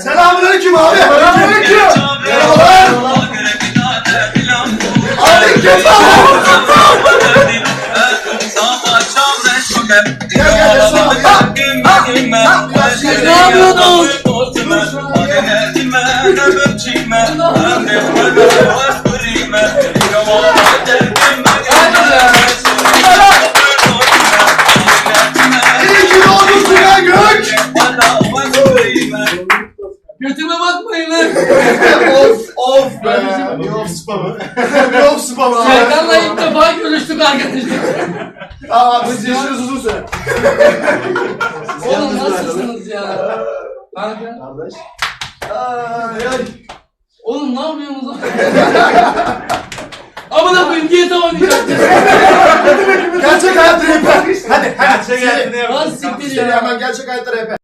Selamünaleyküm abi. Selamünaleyküm. Merhabalar. Abi kim Ne yapıyordun? Götüme bakmayın lan. of of be. Bir of spa mı? Bir of spa mı? Serkan'la ilk defa görüştük arkadaşlar. Aa biz yaşıyoruz uzun süre. Oğlum nasılsınız ya? Kanka. Kardeş. Ay ay. Oğlum ne yapıyorsunuz lan? Amına koyayım GTA oynayacağız. Gerçek hayat rehber. Hadi hadi. Gerçek hayatını Lan siktir Seni ya. hemen gerçek hayatta rehber.